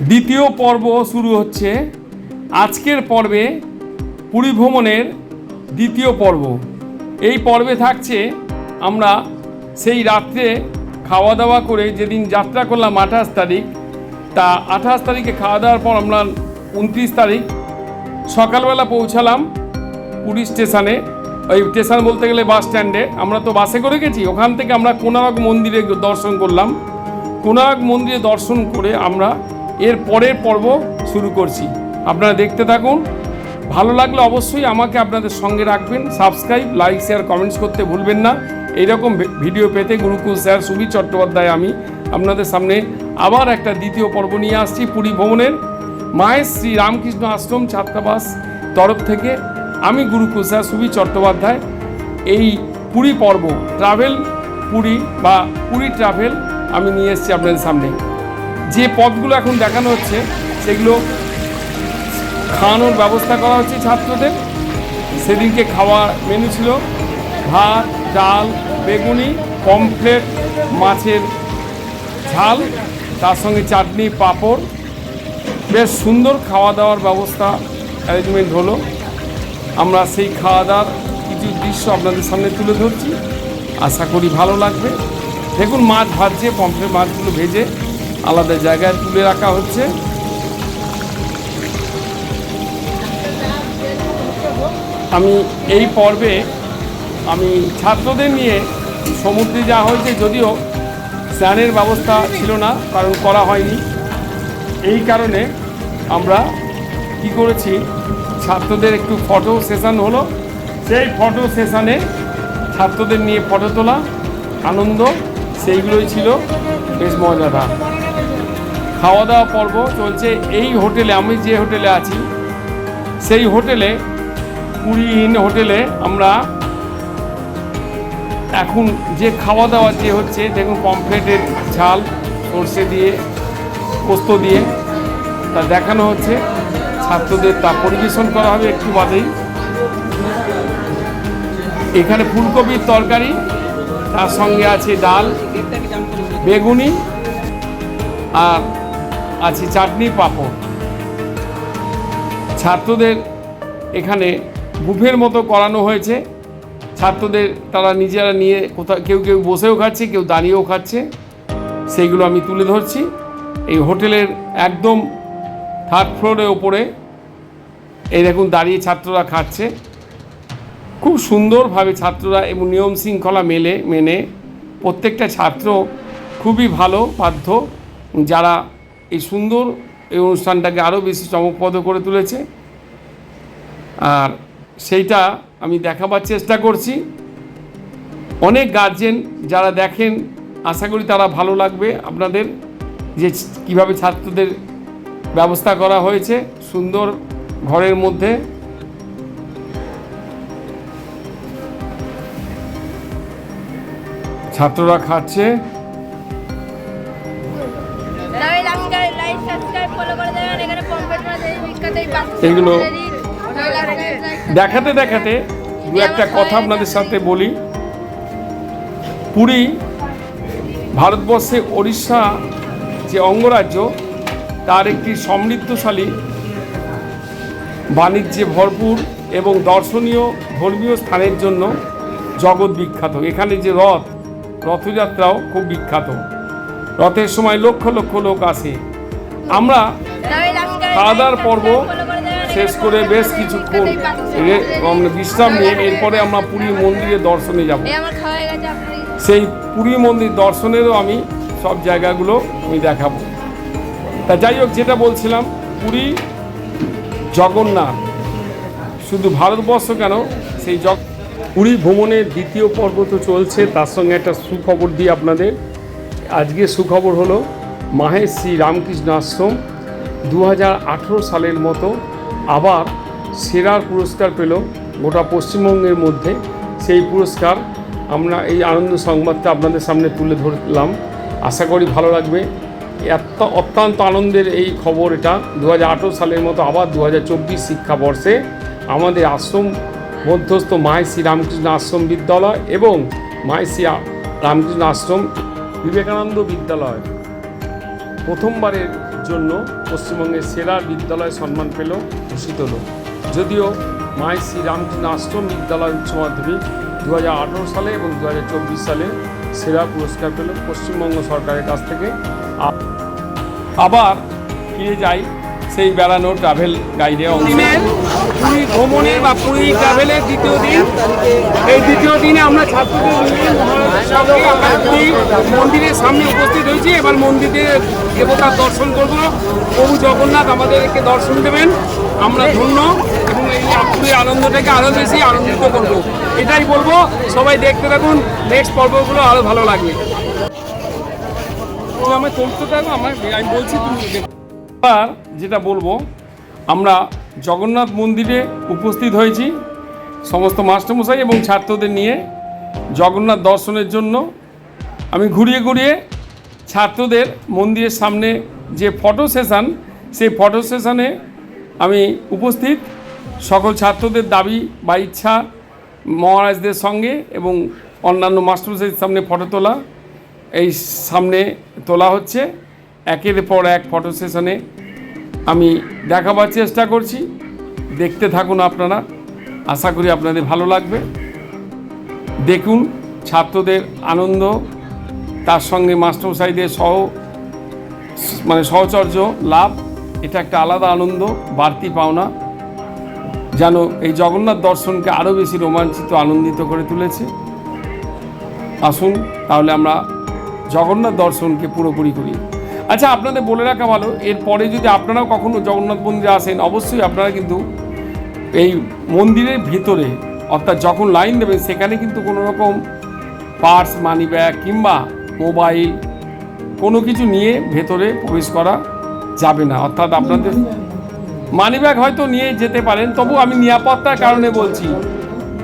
দ্বিতীয় পর্ব শুরু হচ্ছে। আজকের পর্বে পুরী ভ্রমণের দ্বিতীয় পর্ব। এই পর্বে থাকছে আমরা সেই রাত্রে খাওয়া দাওয়া করে যেদিন যাত্রা করলাম আঠাশ তারিখ, তা আঠাশ তারিখে খাওয়া দাওয়ার পর আমরা উনত্রিশ তারিখ সকালবেলা পৌঁছালাম পুরী স্টেশনে। ওই স্টেশন বলতে গেলে বাস স্ট্যান্ডে। আমরা তো বাসে করে গেছি, ওখান থেকে আমরা কোনারক মন্দিরে দর্শন করলাম। কোনারক মন্দিরে দর্শন করে আমরা এর পরের পর্ব শুরু করছি। আপনারা দেখতে থাকুন। ভালো লাগলে অবশ্যই আমাকে আপনাদের সঙ্গে রাখবেন। সাবস্ক্রাইব লাইক শেয়ার কমেন্টস করতে ভুলবেন না। এইরকম ভিডিও পেতে গুরুকুল স্যার সুবীর চট্টোপাধ্যায়, আমি আপনাদের সামনে আবার একটা দ্বিতীয় পর্ব নিয়ে আসছি পুরী ভ্রমণের। মায়ের শ্রী রামকৃষ্ণ আশ্রম, ছাত্রাবাস তরফ থেকে আমি গুরুকুল স্যার সুবীর চট্টোপাধ্যায়। এই পুরী পর্ব ট্রাভেল পুরী বা পুরী ট্রাভেল আমি নিয়ে এসেছি আপনাদের সামনে। যে পথগুলো এখন দেখানো হচ্ছে, সেগুলো খাওয়ানোর ব্যবস্থা করা হচ্ছে ছাত্রদের। সেদিনকে খাওয়া মেনু ছিল ভাত, ডাল, বেগুনি পমফ্লেট মাছের ঝাল, তার সঙ্গে চাটনি, পাঁপড়। বেশ সুন্দর খাওয়া দাওয়ার ব্যবস্থা অ্যারেঞ্জমেন্ট হলো। আমরা সেই খাওয়া দাওয়ার কিছু দৃশ্য আপনাদের সামনে তুলে ধরছি। আশা করি ভালো লাগবে। দেখুন মাছ ভাজছে পমফ্লেট মাছগুলো ভেজে আলাদা জায়গায় তুলে রাখা হচ্ছে। আমি এই পর্বে আমি ছাত্রদের নিয়ে সমুদ্রে যাওয়া হয়েছে যদিও স্নানের ব্যবস্থা ছিল না, কারণ করা হয়নি। এই কারণে আমরা কি করেছি, ছাত্রদের একটু ফটো সেশন হলো। সেই ফটো সেশানে ছাত্রদের নিয়ে ফটো তোলা, আনন্দ, সেইগুলোই ছিল বেশ মজাদার। খাওয়া দাওয়া পর্ব চলছে এই হোটেলে, আমি যে হোটেলে আছি, সেই হোটেলে পুরী ইন হোটেলে আমরা এখন যে খাওয়া দাওয়া যে হচ্ছে, দেখুন পমফ্লেটের ঝাল, সর্ষে দিয়ে, পোস্ত দিয়ে, তা দেখানো হচ্ছে। ছাত্রদের তা পরিবেশন করা হবে একটু বাদেই। এখানে ফুলকপির তরকারি, তার সঙ্গে আছে ডাল, বেগুনি, আর আছে চাটনি পাঁপড়। ছাত্রদের এখানে বুফের মতো করানো হয়েছে। ছাত্রদের তারা নিজেরা নিয়ে কোথাও কেউ কেউ বসেও খাচ্ছে, কেউ দাঁড়িয়েও খাচ্ছে। সেইগুলো আমি তুলে ধরছি। এই হোটেলের একদম থার্ড ফ্লোরের ওপরে এই দেখুন দাঁড়িয়ে ছাত্ররা খাচ্ছে। খুব সুন্দরভাবে ছাত্ররা এবং নিয়ম শৃঙ্খলা মেলে মেনে প্রত্যেকটা ছাত্র খুবই ভালো, বাধ্য। যারা এই সুন্দর এই অনুষ্ঠানটাকে আরও বেশি চমকপ্রদ করে তুলেছে। আর সেইটা আমি দেখাবার চেষ্টা করছি। অনেক গার্জেন যারা দেখেন, আশা করি তারা ভালো লাগবে আপনাদের যে কীভাবে ছাত্রদের ব্যবস্থা করা হয়েছে সুন্দর ঘরের মধ্যে। ছাত্ররা খাচ্ছে। এগুলো দেখাতে দেখাতে দু একটা কথা আপনাদের সাথে বলি। পুরী ভারতবর্ষে ওড়িশা যে অঙ্গরাজ্য তার একটি সমৃদ্ধশালী বাণিজ্যে ভরপুর এবং দর্শনীয় ধর্মীয় স্থানের জন্য জগৎ বিখ্যাত। এখানে যে রথ রথযাত্রাও খুব বিখ্যাত। রথের সময় লক্ষ লক্ষ লোক আসে। আমরা খাওয়া দাওয়ার পর্ব শেষ করে বেশ কিছুক্ষণ বিশ্রাম নিয়ে এরপরে আমরা পুরী মন্দিরে দর্শনে যাব। সেই পুরী মন্দির দর্শনেরও আমি সব জায়গাগুলো আমি দেখাবো। তা যাই হোক যেটা বলছিলাম পুরী জগন্নাথ। শুধু ভারতবর্ষ কেন সেই জগ পুরী ভ্রমণের দ্বিতীয় পর্ব তো চলছে তার সঙ্গে একটা সুখবর দিই আপনাদের। আজকে সুখবর হলো মাহেশ শ্রী রামকৃষ্ণ আশ্রম দু হাজার আঠেরো সালের মতো আবার সেরার পুরস্কার পেল গোটা পশ্চিমবঙ্গের মধ্যে। সেই পুরস্কার আমরা এই আনন্দ সংবাদটা আপনাদের সামনে তুলে ধরলাম। আশা করি ভালো লাগবে। এত অত্যন্ত আনন্দের এই খবর এটা। দু হাজার আঠেরো সালের মতো আবার দু হাজার চব্বিশ শিক্ষাবর্ষে আমাদের আশ্রম মধ্যস্থ মাহেশ্রী রামকৃষ্ণ আশ্রম বিদ্যালয় এবং মাহেশ্রী রামকৃষ্ণ আশ্রম বিবেকানন্দ বিদ্যালয় প্রথমবারের পশ্চিমবঙ্গের সেরা বিদ্যালয় সম্মান পেল ঘোষিত হল। যদিও মাই শ্রী রামকৃষ্ণ আশ্রম বিদ্যালয় উচ্চ মাধ্যমিক দু হাজার আঠারো সালে এবং দু হাজার চব্বিশ সালে সেরা পুরস্কার পেল পশ্চিমবঙ্গ সরকারের কাছ থেকে। আবার ফিরে যাই সেই বেড়ানো ট্রাভেল গাইডে পুরী ভ্রমণের বা পুরী ট্রাভেলের দ্বিতীয় দিন, এই দ্বিতীয় দিনে আমরা ছাত্রদের মন্দিরের সামনে উপস্থিত হয়েছি। এবার মন্দিরে দেবতার দর্শন করব। প্রভু জগন্নাথ আমাদেরকে দর্শন দেবেন। আমরা ধন্য এবং এই পুরীর আনন্দটাকে আরও বেশি আনন্দিত করব। এটাই বলব, সবাই দেখতে থাকুন। নেক্সট পর্বগুলো আরও ভালো লাগবে। আমার চলতে থাকো আমার আমি বলছি তুমি এবার যেটা বলব, আমরা জগন্নাথ মন্দিরে উপস্থিত হয়েছি সমস্ত মাস্টারমশাই এবং ছাত্রদের নিয়ে জগন্নাথ দর্শনের জন্য। আমি ঘুরিয়ে ঘুরিয়ে ছাত্রদের মন্দিরের সামনে যে ফটো সেশন সেই ফটো সেশনে আমি উপস্থিত। সকল ছাত্রদের দাবি বা ইচ্ছা মহারাজদের সঙ্গে এবং অন্যান্য মাস্টারমশাইয়ের সামনে ফটো তোলা। এই সামনে তোলা হচ্ছে। একের পর এক ফটো সেশনে আমি দেখাবার চেষ্টা করছি। দেখতে থাকুন আপনারা। আশা করি আপনাদের ভালো লাগবে। দেখুন ছাত্রদের আনন্দ, তার সঙ্গে মাস্টারমশাইদের সহ মানে সহচর্য, লাভ, এটা একটা আলাদা আনন্দ, বাড়তি পাওনা। যেন এই জগন্নাথ দর্শনকে আরও বেশি রোমাঞ্চিত, আনন্দিত করে তুলেছে। আসুন তাহলে আমরা জগন্নাথ দর্শনকে পুরোপুরি করি। আচ্ছা আপনাদের বলে রাখা ভালো। এরপরে যদি আপনারাও কখনো জগন্নাথ মন্দিরে আসেন, অবশ্যই আপনারা কিন্তু এই মন্দিরের ভিতরে, অর্থাৎ যখন লাইন দেবেন, সেখানে কিন্তু কোনো রকম পার্স, মানি ব্যাগ কিংবা মোবাইল কোনো কিছু নিয়ে ভেতরে প্রবেশ করা যাবে না। অর্থাৎ আপনাদের মানি ব্যাগ হয়তো নিয়ে যেতে পারেন, তবু আমি নিরাপত্তার কারণে বলছি,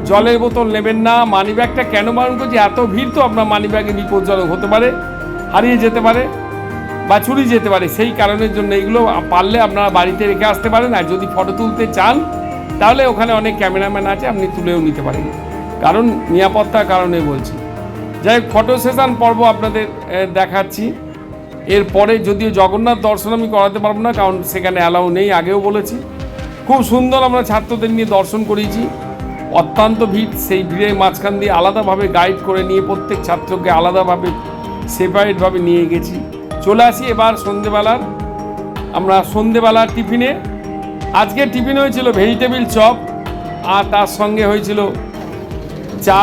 জলের বোতল নেবেন না। মানি ব্যাগটা কেন? বারণ করছি এত ভিড় তো আপনার মানি ব্যাগে বিপজ্জনক হতে পারে, হারিয়ে যেতে পারে। বা চুরি যেতে পারে, সেই কারণের জন্য এগুলো পারলে আপনারা বাড়িতে রেখে আসতে পারেন। আর যদি ফটো তুলতে চান, তাহলে ওখানে অনেক ক্যামেরাম্যান আছে, আপনি তুলেও নিতে পারেন। কারণ নিরাপত্তার কারণে বলছি। যাই হোক, ফটো সেশন পর্ব আপনাদের দেখাচ্ছি। এরপরে যদিও জগন্নাথ দর্শন আমি করাতে পারব না, কারণ সেখানে অ্যালাউ নেই, আগেও বলেছি। খুব সুন্দর আমরা ছাত্রদের নিয়ে দর্শন করিয়েছি অত্যন্ত ভিড়, সেই ভিড়ের মাঝখান দিয়ে আলাদাভাবে গাইড করে নিয়ে প্রত্যেক ছাত্রকে আলাদাভাবে সেপারেটভাবে নিয়ে গেছি। চলে আসি এবার সন্ধেবেলার। আমরা সন্ধেবেলার টিফিনে। আজকে টিফিন হয়েছিল ভেজিটেবিল চপ, আর তার সঙ্গে হয়েছিল চা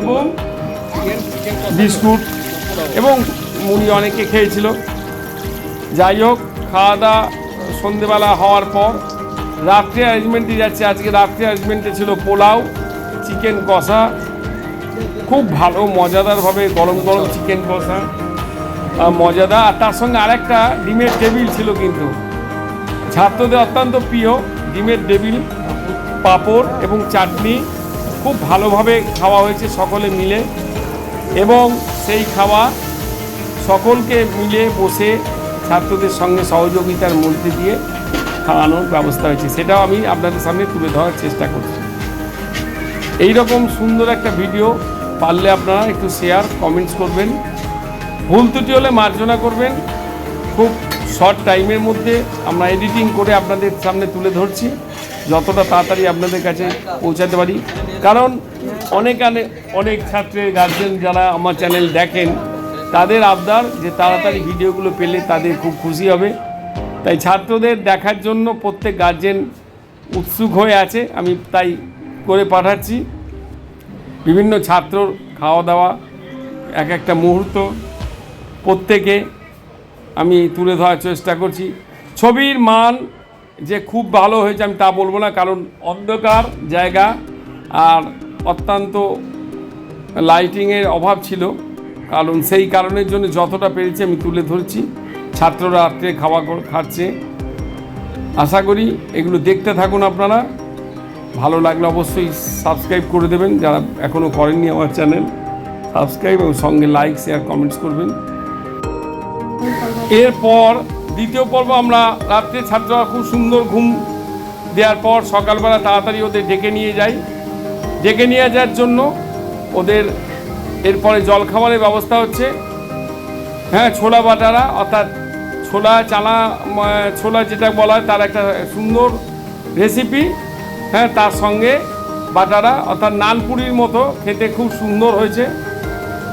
এবং বিস্কুট এবং মুড়ি অনেকে খেয়েছিল। যাই হোক খাওয়া দাওয়া সন্ধেবেলা হওয়ার পর রাত্রে অ্যারেঞ্জমেন্টে যাচ্ছে। আজকে রাত্রে অ্যারেঞ্জমেন্টে ছিল পোলাও চিকেন কষা, খুব ভালো, মজাদারভাবে গরম গরম চিকেন কষা। আহ, মজাদার আর তার সঙ্গে আরেকটা ডিমের টেবিল ছিল কিন্তু। ছাত্রদের অত্যন্ত প্রিয় ডিমের টেবিল পাঁপড় এবং চাটনি। খুব ভালোভাবে খাওয়া হয়েছে সকলে মিলে। এবং সেই খাওয়া সকলকে মিলে বসে ছাত্রদের সঙ্গে সহযোগিতার মধ্যে দিয়ে খাওয়ানোর ব্যবস্থা হয়েছে। সেটাও আমি আপনাদের সামনে তুলে ধরার চেষ্টা করছি। এই রকম সুন্দর একটা ভিডিও পারলে আপনারা একটু শেয়ার কমেন্টস করবেন। ভুল ত্রুটি হলে মার্জনা করবেন। খুব শর্ট টাইমের মধ্যে আমরা এডিটিং করে আপনাদের সামনে তুলে ধরছি। যতটা তাড়াতাড়ি আপনাদের কাছে পৌঁছাতে পারি। কারণ অনেক অনেক ছাত্রের গার্জেন যারা আমার চ্যানেল দেখেন, তাদের আবদার যে তাড়াতাড়ি ভিডিওগুলো পেলে তাদের খুব খুশি হবে। তাই ছাত্রদের দেখার জন্য প্রত্যেক গার্জেন উৎসুক হয়ে আছে। আমি তাই করে পাঠাচ্ছি। বিভিন্ন ছাত্রর খাওয়া দাওয়া এক একটা মুহূর্ত প্রত্যেকে আমি তুলে ধরার চেষ্টা করছি। ছবির মান যে খুব ভালো হয়েছে আমি তা বলব না, কারণ অন্ধকার জায়গা আর অত্যন্ত লাইটিংয়ের অভাব ছিল। কারণ সেই কারণের জন্য যতটা পেরেছি আমি তুলে ধরছি। ছাত্ররা রাত্রে খাওয়া খাচ্ছে। আশা করি এগুলো দেখতে থাকুন আপনারা। ভালো লাগলে অবশ্যই সাবস্ক্রাইব করে দেবেন। যারা এখনও করেননি আমার চ্যানেল, সাবস্ক্রাইব এবং সঙ্গে লাইক, শেয়ার, কমেন্টস করবেন। এরপর দ্বিতীয় পর্ব আমরা রাত্রে ছাত্ররা খুব সুন্দর ঘুম দেওয়ার পর সকালবেলা তাড়াতাড়ি ওদের ডেকে নিয়ে যাই। ডেকে নিয়ে যাওয়ার জন্য ওদের এরপরে জলখাবারের ব্যবস্থা হচ্ছে। হ্যাঁ ছোলা বাটারা, অর্থাৎ ছোলা, চানা ছোলা যেটা বলা হয়, তার একটা সুন্দর রেসিপি হ্যাঁ তার সঙ্গে বাটারা, অর্থাৎ নানপুরির মতো খেতে খুব সুন্দর হয়েছে।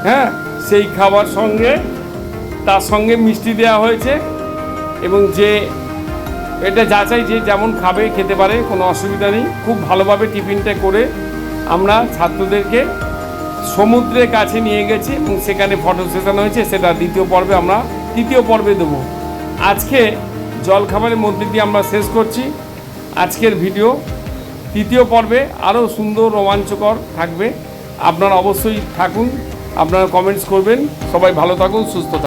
হ্যাঁ সেই খাবার সঙ্গে তার সঙ্গে মিষ্টি দেওয়া হয়েছে এবং যে এটা যাচাই যে যেমন খাবে, খেতে পারে, কোনো অসুবিধা নেই। খুব ভালোভাবে টিফিনটা করে আমরা ছাত্রদেরকে সমুদ্রের কাছে নিয়ে গেছি এবং সেখানে ফটো সেশন হয়েছে। সেটা দ্বিতীয় পর্বে আমরা তৃতীয় পর্বে দেবো। আজকে জলখাবারের মধ্যে দিয়ে আমরা শেষ করছি। আজকের ভিডিও তৃতীয় পর্বে আরও সুন্দর, রোমাঞ্চকর থাকবে। আপনারা অবশ্যই থাকুন, আপনারা কমেন্টস করবেন। সবাই ভালো থাকুন, সুস্থ থাকুন।